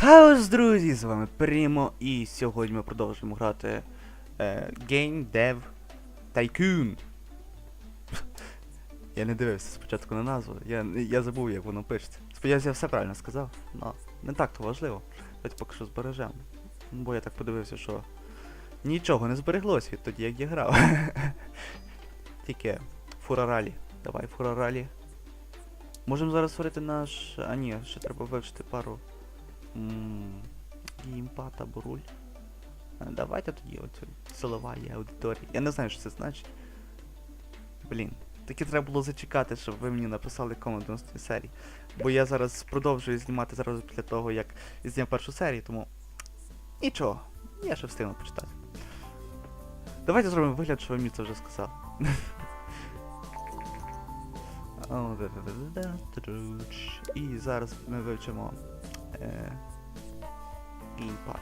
Хаос, друзі! З вами Примо, і сьогодні ми продовжуємо грати е, Game Dev Tycoon. Я не дивився спочатку на назву, я, я забув, як воно пишеться. Сподіваюся, я все правильно сказав. Ну, не так то важливо. Давайте поки що збережемо. Бо я так подивився, що нічого не збереглось відтоді, як я грав. Тільки фураралі. Давай, фураралі. Можемо зараз створити наш. А ні, ще треба вивчити пару. М, Геймпад або руль. Давайте тоді оцю силова аудиторія. Я не знаю, що це значить. Блін. Таки треба було зачекати, щоб ви мені написали комент на наступній серії. Бо я зараз продовжую знімати зразу після того, як зняв першу серію, тому. Нічого. Я ще встигну почитати. Давайте зробимо вигляд, що ви мені це вже труч. І зараз ми вивчимо е, геймпад.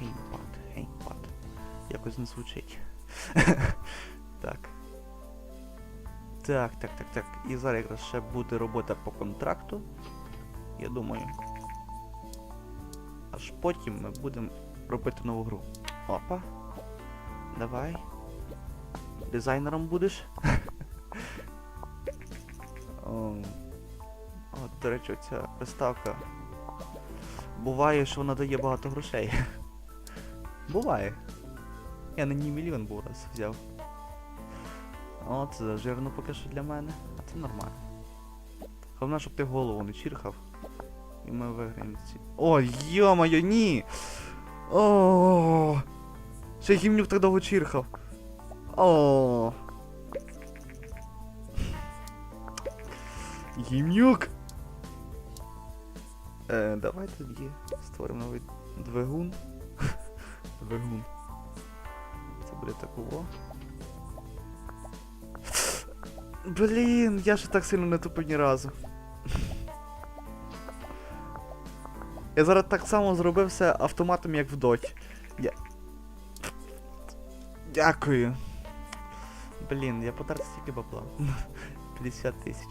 Геймпад, геймпад. Якось не звучить. так. Так, так, так, так. І зараз якраз ще буде робота по контракту. Я думаю. Аж потім ми будемо робити нову гру. Опа. Давай. Дизайнером будеш? О, От, до речі, ця приставка. Буває, що вона дає багато грошей. Буває. Я на ній мільйон був раз взяв. От, це жирно поки що для мене. А це нормально. Головне, щоб ти голову не чірхав. І ми виграємо ці. О, йо-моє, ні! О! Ще гімнюк так довго чірхав. О! Гімнюк! Е, давай тоді створимо новий двигун. двигун. Це буде такого. Блін, я ще так сильно не тупив ні разу. Я зараз так само зробив все автоматом, як в доті. Я... Дякую. Блін, я потратив стільки бабла. 50 тисяч.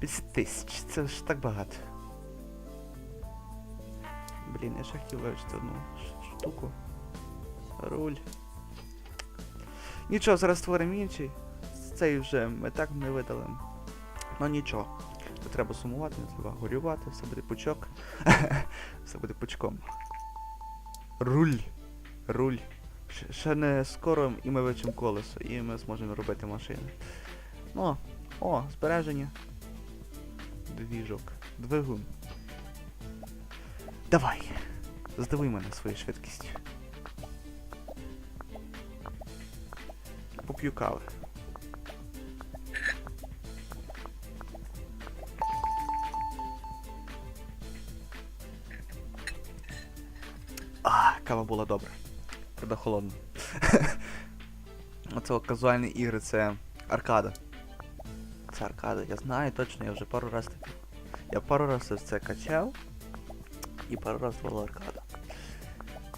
50 тисяч, це ж так багато. Блін, я ще хотів вивчити одну штуку. Руль. Нічого, зараз створимо інший. Цей вже ми так не видалимо. Ну нічого. Треба сумувати, не треба горювати, все буде пучок. все буде пучком. Руль. Руль. Ще не скоро і ми вивчимо колесо, і ми зможемо робити машини. Ну, о, збереження. Двіжок. Двигун. Давай. Здивуй мене своєю швидкістю. Поп'ю кави. А, кава була добра. Правда холодна. Оце казуальні ігри це аркада. Це аркада, я знаю точно, я вже пару раз таки. Я пару раз це качав. І пару була аркада.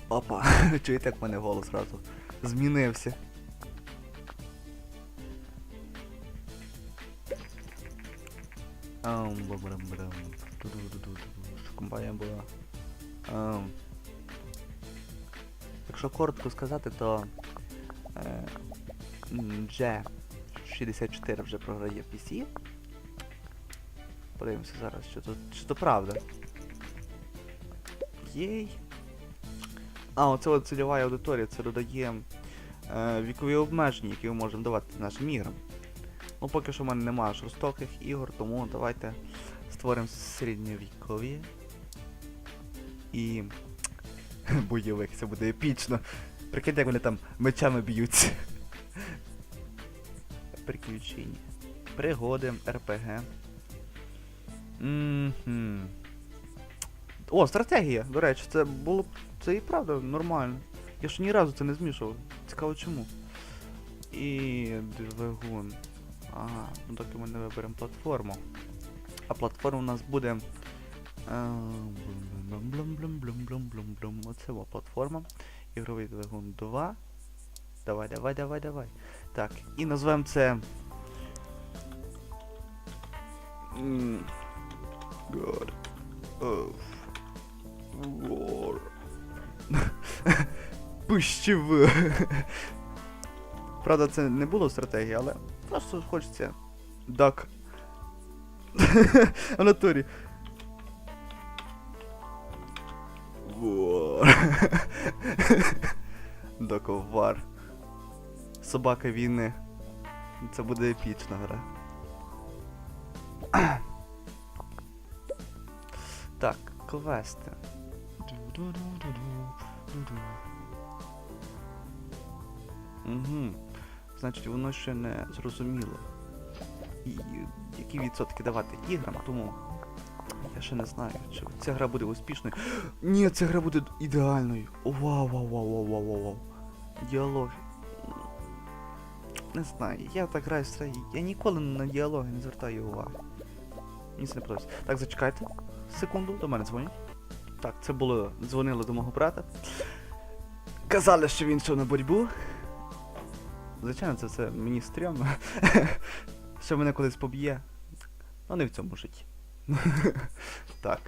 Опа, чуєте, як в мене голос зразу змінився. Ам, бабрам-брам. Компанія була. Ам. Якщо коротко сказати, то е, G64 вже програє PC. Подивимося зараз, що тут. Чи то правда. Єй. А, оце цільова аудиторія, це додає е, вікові обмеження, які ми можемо давати нашим іграм. Ну, поки що в мене немає жорстоких ігор, тому давайте створимо середньовікові. І. Бойовик, це буде епічно. Прикиньте, як вони там мечами б'ються. Приключення. Пригоди, РПГ. Мгм. О, стратегія, до речі, це було. Це і правда нормально. Я ж ні разу це не змішував. Цікаво чому. І двигун. Ага, ну доки ми не виберемо платформу. А платформа у нас буде. Оце о, платформа. Ігровий двигун 2. Давай, давай, давай, давай. Так, і назвемо це. God of Пищів. Правда, це не було стратегії, але просто хочеться. Дак. Анатолій. Доковар. Собака війни. Це буде епічна гра. Так, квести. Угу. Значить, воно ще не зрозуміло. І які відсотки давати іграм, тому я ще не знаю, чи ця гра буде успішною. Ні, ця гра буде ідеальною. Вау, вау, вау, вау, вау, вау, вау. Діалоги. Не знаю, я так граю в стра- Я ніколи на діалоги не звертаю уваги. Мені це не подобається. Так, зачекайте. Секунду, до мене дзвонять. Так, це було. Дзвонили до мого брата. Казали, що він йшов на боротьбу. Звичайно, це все мені стрьомно. що мене колись поб'є. Ну не в цьому житті. так.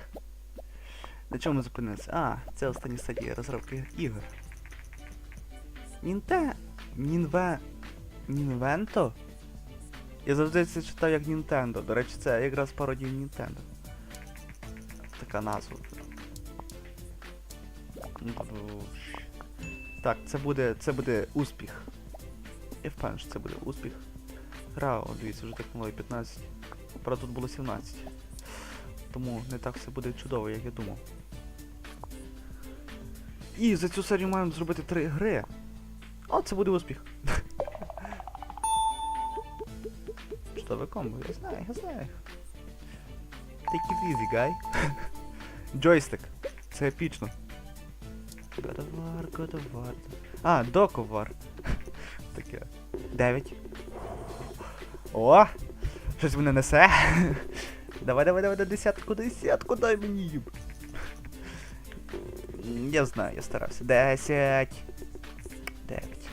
На чому ми зупинилися? А, це останні стадії розробки ігор. Нінте. Нінве. Нінвенто? Я завжди це читав як Нінтендо. До речі, це якраз пародія Нінтендо. Така назва. Так, це буде. це буде успіх. Я впевнений, що це буде успіх. Гра, о, дивіться, вже технологія 15. Правда, тут було 17. Тому не так все буде чудово, як я думав. І за цю серію маємо зробити три гри. О, це буде успіх. Комбо, я знаю, я знаю. Take it easy, guy. Джойстик. Це епічно. Годовар, годовар. А, доковар. Таке. Дев'ять. О! Щось мене несе. давай, давай, давай, десятку, десятку, дай мені. Я знаю, я старався. Десять. Дев'ять.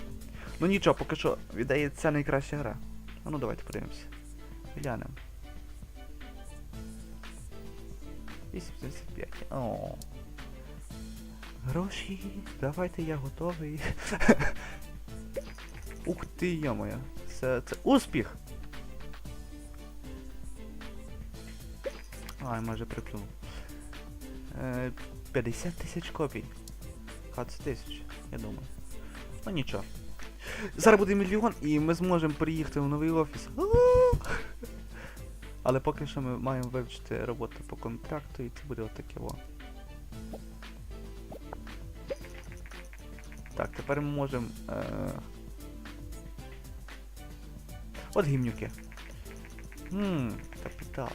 Ну нічого, поки що віддається найкраща гра. А ну давайте подивимося. Глянемо. 85. О. Гроші, давайте я готовий. Ух ти, я моя. Це, це успіх! Ай, майже приплюнув. Е, 50 тисяч копій. 20 тисяч, я думаю. Ну нічого. Зараз буде мільйон і ми зможемо переїхати в новий офіс. Але поки що ми маємо вивчити роботу по контракту і це буде отаке во. Так, тепер ми можемо. Е... От гімнюки. Хм, капітал.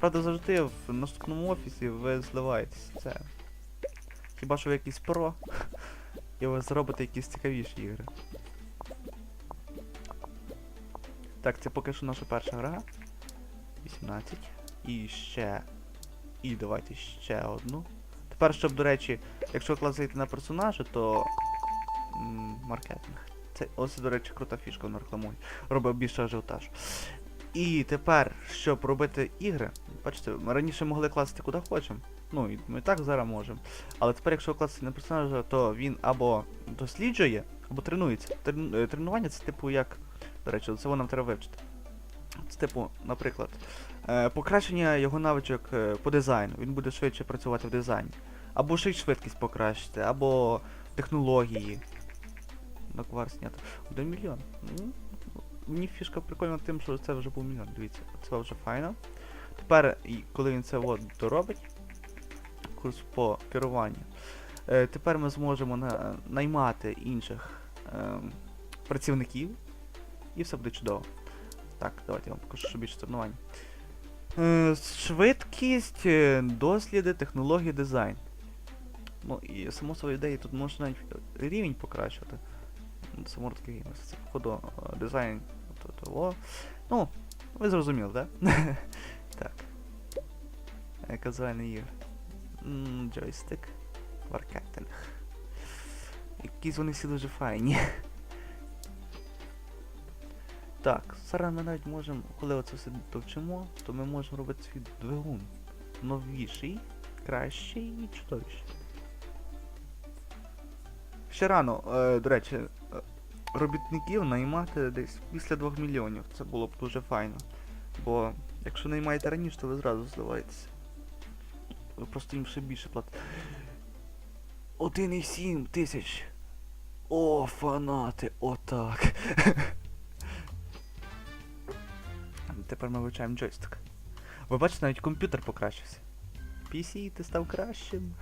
Правда, завжди в наступному офісі ви зливаєтесь. Це. Хіба що ви якийсь про, і ви зробите якісь цікавіші ігри. Так, це поки що наша перша гра. 18. І ще. І давайте ще одну. Тепер, щоб, до речі, якщо класити на персонажа, то. Маркетинг. Це ось, до речі, крута фішка на рекламує. Робить більше ажіотаж. І тепер, щоб робити ігри, бачите, ми раніше могли класти куди хочемо. Ну, і ми так зараз можемо. Але тепер, якщо класти на персонажа, то він або досліджує, або тренується. Трен- е, Тренування це типу як. До речі, це нам треба вивчити. Це типу, наприклад, е, покращення його навичок е, по дизайну. Він буде швидше працювати в дизайні. Або ще й швидкість покращити, або технології. На квар знято. Один мільйон. Ну, Мені фішка прикольна тим, що це вже був мільйон. Дивіться, це вже файно. Тепер, коли він це от доробить, курс по керуванню, е, тепер ми зможемо на, наймати інших е, працівників, і все буде чудово. Так, давайте я вам покажу, що більше тренувань. Е, швидкість, е, досліди, технології, дизайн. Ну і само собою ідеї тут можна навіть рівень покращувати. Само геймерс. Це походу е, дизайн то, того. Ну, ви зрозуміли, так? так. Казуальний ігр. М, Джойстик. Маркетинг. Якісь вони всі дуже файні. Так, зараз ми навіть можемо, коли оце все довчимо, то ми можемо робити свій двигун. Новіший, кращий і чудовіший. ще рано, е, до речі, робітників наймати десь після 2 мільйонів. Це було б дуже файно. Бо якщо наймаєте раніше, то ви зразу здаваєтеся. Ви просто їм ще більше платите. 1,7 тисяч. О, фанати, отак. Тепер ми вивчаємо джойстик. Ви бачите, навіть комп'ютер покращився. PC, ти став кращим.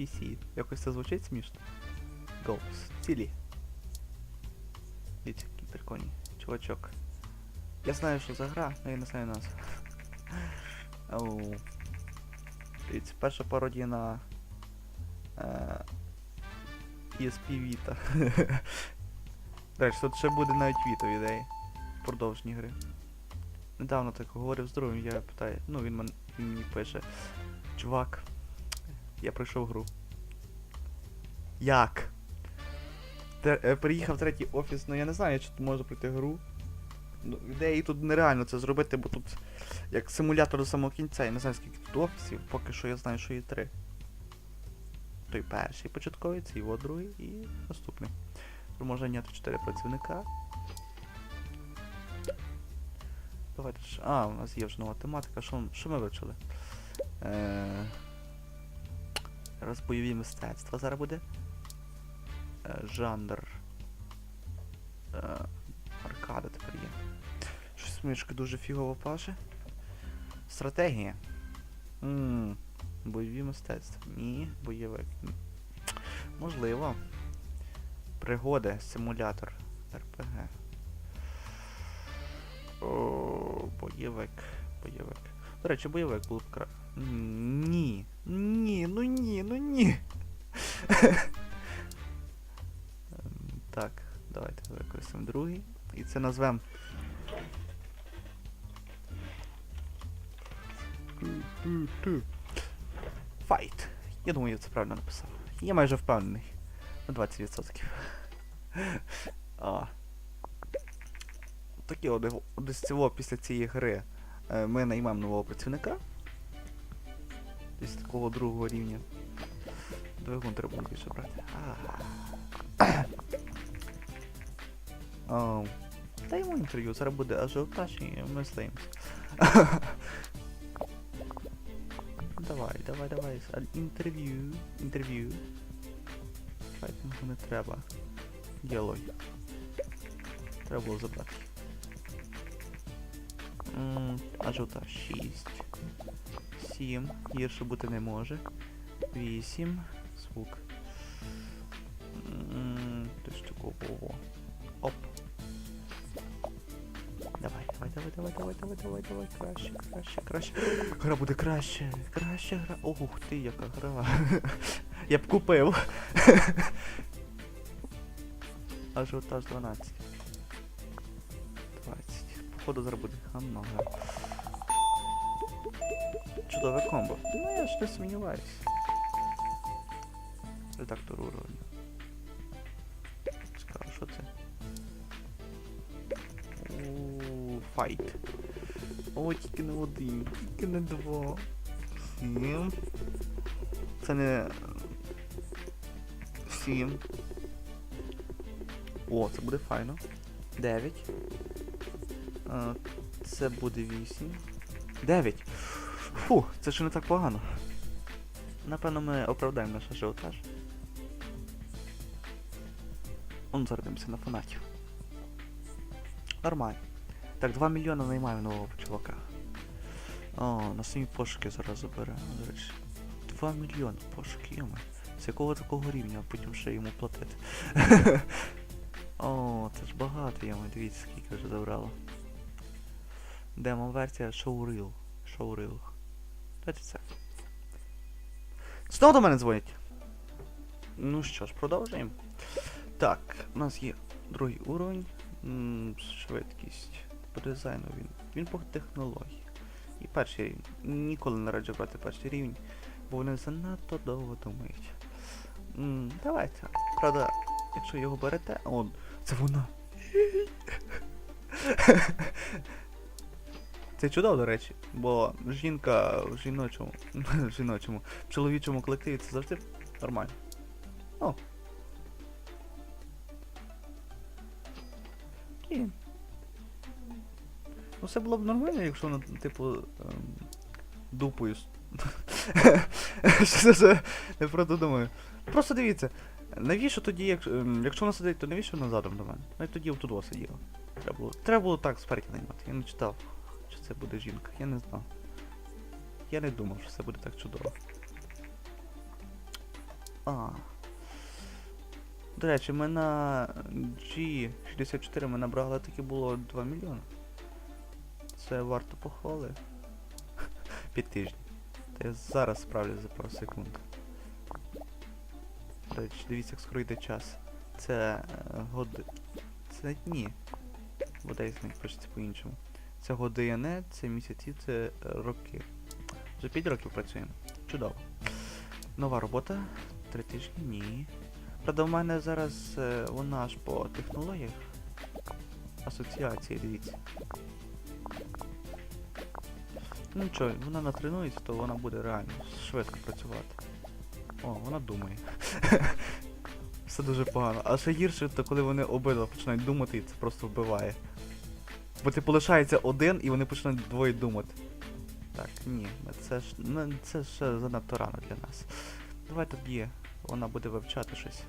PC. Якось це звучить смішно. Goals. Цілі. Дивіться, який прикольний. Чувачок. Я знаю, що за гра, але я не знаю назву. Оу. Дивіться, перша пародія на е, PSP Vita. До тут ще буде навіть Vita в ідеї. Продовжні гри. Недавно так говорив з другом, я питаю, ну він, мен, він мені пише. Чувак, я пройшов гру. Як? Те, приїхав третій офіс, ну я не знаю, чи тут можна пройти гру. Ну, ідеї тут нереально це зробити, бо тут як симулятор до самого кінця, я не знаю скільки тут офісів, поки що я знаю, що є три. Той перший початковий, цей от другий і наступний. Тут можна наняти 4 працівника. Давайте ж. А, у нас є вже нова тематика. Що, що ми вивчили? Е... Зараз бойові мистецтва зараз буде. Е, жанр. Е, аркада тепер є. Щось мишка дуже фігово паше. Стратегія. Ммм. Бойові мистецтва. Ні, бойовик. Можливо. Пригоди, симулятор. РПГ. О, бойовик. Бойовик. До речі, бойовик був б кра... Ні. Ні, ну ні, ну ні. Так, давайте використаємо другий. І це назвемо. Файт. Я думаю, я це правильно написав. Я майже впевнений. На 20%. А. Таке от, цього після цієї гри е, ми наймемо нового працівника. Десь такого другого рівня. Двигун треба більше брати. А. О, Дай йому інтерв'ю, зараз буде ажіотаж і ми злиємося. Давай, давай, давай. Інтерв'ю. Інтерв'ю. Файтингу не треба. Діалоги. Треба було забрати. М, Ажіотаж 6. 7. Гірше бути не може. 8. Звук. М, Десь такого. Давай, давай, давай, давай, давай, краще, краще, краще. Гра буде краще, краще гра. Ох ти, яка гра. Я б купив. Ажіотаж 12. 20. Походу зараз буде гамно. Чудове комбо. Ну я ж не сумніваюсь. Редактор уровня. Ууу. О, тільки не один, тільки не два. Сім. Це не. Сім. О, це буде файно. Дев'ять. Це буде вісім. Дев'ять. Фу, це ж не так погано. Напевно, ми оправдаємо наш ажіотаж. Он зараз на фанатів. Нормально. Так, 2 мільйони наймаю нового чувака. О, на самі пошуки зараз забере, до речі. 2 мільйони пошуки, йома. З якого такого рівня, а потім ще йому платити. О, це ж багато, йома, дивіться, скільки вже забрало. Демо-версія Showreel. Showreel. Давайте це. Знову до мене дзвонять. Ну що ж, продовжуємо. Так, у нас є другий уровень. Швидкість по дизайну він. Він по технології. І перший рівень. Ніколи не раджу брати перший рівень, бо вони занадто довго думають. М -м, давайте. Правда, якщо його берете... Он, це вона. Це чудово, до речі, бо жінка в жіночому в жіночому, в чоловічому колективі це завжди нормально. Ну. Ну все було б нормально, якщо воно, типу, ем, дупою. Що це за... Я правда думаю. Просто дивіться, навіщо тоді, ем, якщо вона сидить, то навіщо вона задом до мене? Ну і тоді отут сиділа. Треба було, треба було так спереді наймати. Я не читав, що це буде жінка. Я не знав. Я не думав, що це буде так чудово. А. До речі, ми на G64 ми набрали таки було 2 мільйони. Це варто похвали. 5 тижнів. Та я зараз справлюсь за пару секунд. Речі, дивіться, як скоро йде час. Це е, годи. Це ні. Бодай з них пишеться по-іншому. Це години, це місяці, це роки. Вже 5 років працюємо. Чудово. Нова робота. Три тижні? Ні. Правда, в мене зараз е, вона ж по технологіях. Асоціації, дивіться. Ну нічого, вона натренується, то вона буде реально швидко працювати. О, вона думає. Все дуже погано. А ще гірше, то коли вони обидва починають думати, і це просто вбиває. Бо типу лишається один і вони починають двоє думати. Так, ні, це ж ну, це ще занадто рано для нас. Давай тоді вона буде вивчати щось.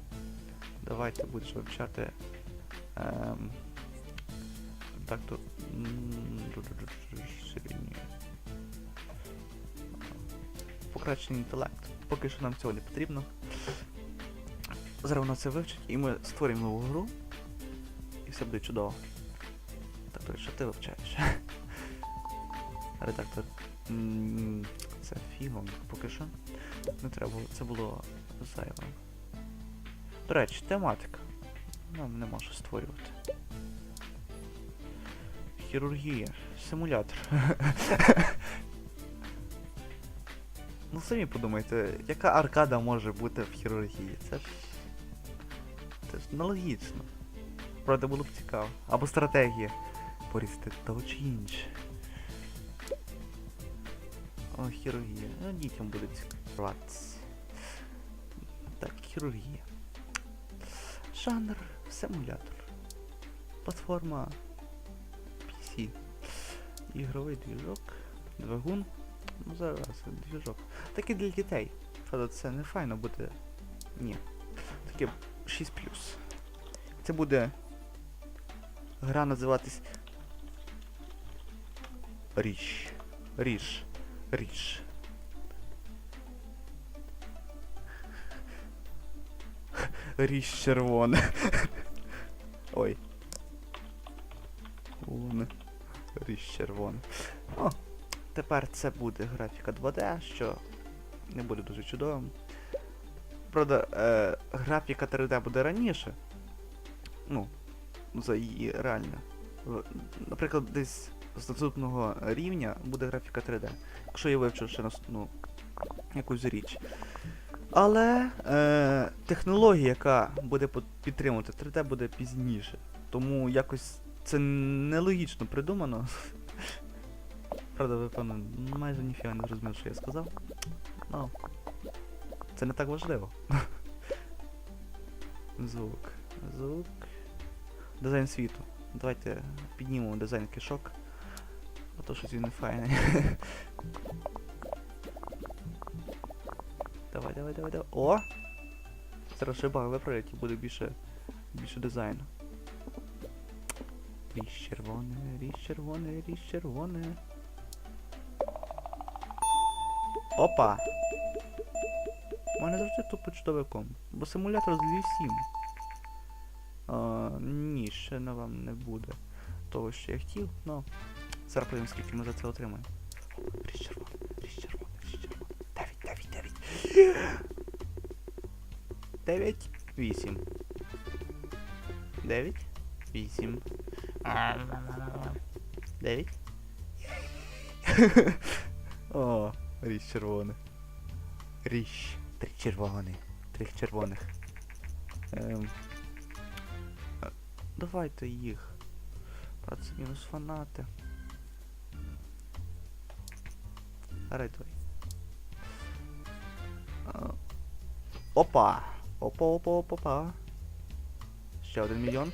Давайте будеш вивчати. Ем, так то. Покращений інтелект. Поки що нам цього не потрібно. Зараз вона це вивчить і ми створимо нову гру. І все буде чудово. Так, що ти вивчаєш? Редактор. Це фігом поки що. Не треба, це було зайве. До речі, тематика. Нам нема що створювати. Хірургія. Симулятор. ну самі подумайте, яка аркада може бути в хірургії? Це. Це ж нелогічно. Правда, було б цікаво. Або стратегія. Порізати того чи інше. О, хірургія. Ну, дітям буде цікаво. Так, хірургія. Жанр симулятор. Платформа PC. Ігровий двіжок. Двигун. Ну зараз двіжок. Таке для дітей. Правда, це не файно буде. Ні. Таке 6 Це буде гра називатись Річ. Ріж. Ріж. Ріж червоне. Ой. Вон. Ріж червоне. О, тепер це буде графіка 2D, що не буде дуже чудовим. Правда, е, графіка 3D буде раніше. Ну, за її реально. Наприклад, десь з наступного рівня буде графіка 3D. Якщо я вивчу ще нас, ну, якусь річ. Але е, технологія, яка буде підтримувати 3D, буде пізніше. Тому якось це нелогічно придумано. Правда, ви певно, майже ніфіга не зрозумів, що я сказав. Ну, це не так важливо. Звук. Звук. Дизайн світу. Давайте піднімемо дизайн кишок. А то щось він не файний. давай, давай, давай, давай. О! Зараз ще баг виправлять і буде більше. більше дизайну. Ріж червоне, ріж червоне, ріж червоне. Опа! У мене завжди тупо комп. Бо симулятор з Львів 7. А, ні, ще на вам не буде того, що я хотів, но зараз подивимось, скільки ми за це отримаємо. Ріж червоне, ріж червоне, ріж червоне. 9, 9, 9. 9, 8. 9, 8. 9. О, ріж червоне. Ріж. Три червоні. Три червоних. Ем. Давайте їх. Праці мінус фанати. Рейдвей. А, Опа! Опа, опа, опа, опа. Ще один мільйон.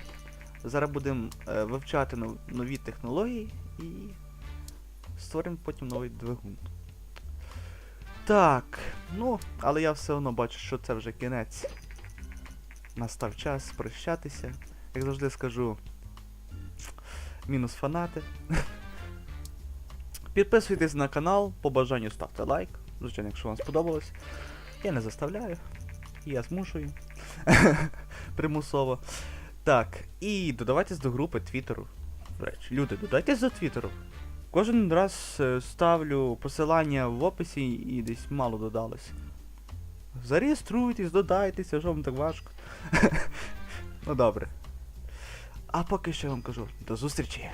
Зараз будемо е, вивчати нов- нові технології і створимо потім новий двигун. Так, ну, але я все одно бачу, що це вже кінець. Настав час прощатися. Як завжди скажу. Мінус фанати. Підписуйтесь на канал, по бажанню ставте лайк. Звичайно, якщо вам сподобалось. Я не заставляю. Я змушую. Примусово. Так, і додавайтесь до групи Твіттеру. Люди, додайтесь до Твіттеру. Кожен раз е, ставлю посилання в описі і десь мало додалось. Зареєструйтесь, додайтеся, що вам так важко. ну добре. А поки що я вам кажу, до зустрічі.